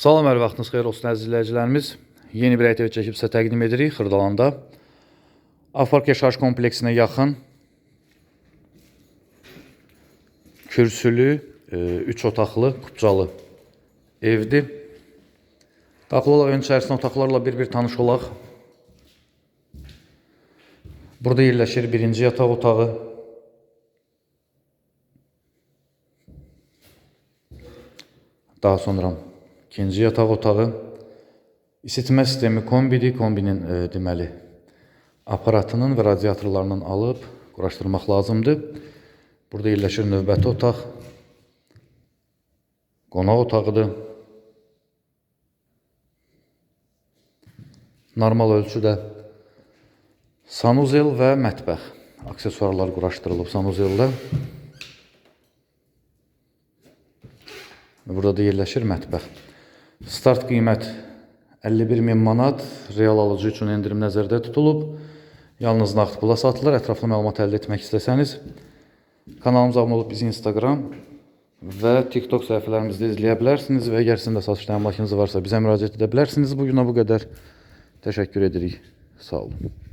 Salam, hər vaxtınız xeyir olsun əziz izləyicilərimiz. Yeni bir RTV çəkib sizə təqdim edirik Xırdalanda. Afark yaşayış kompleksinə yaxın kürsülü, 3 otaqlı, kupcalı evdir. Daxil olaq ön içərisində otaqlarla bir-bir tanış olaq. Burada yerləşir birinci yataq otağı. Daha sonra ikinci yataq otağı. İsitmə sistemi kombidir. Kombinin e, deməli aparatının və radiatorlarının alıb quraşdırmaq lazımdır. Burada yerləşir növbəti otaq. Qonaq otağıdır. Normal ölçüdə sanuzel və mətbəx aksesuarlar quraşdırılıb sanuzeldə. Burada da yerləşir mətbəx. Start qiymət 51 min manat, real alıcı üçün endirim nəzərdə tutulub. Yalnız nağd pula satılır. Ətraflı məlumat əldə etmək istəsəniz kanalımıza abunə olub bizi Instagram və TikTok səhifələrimizdə izləyə bilərsiniz və əgər sizin də satışda əmlakınız varsa bizə müraciət edə bilərsiniz. Bu günə bu qədər. Təşəkkür edirik. Sağ olun.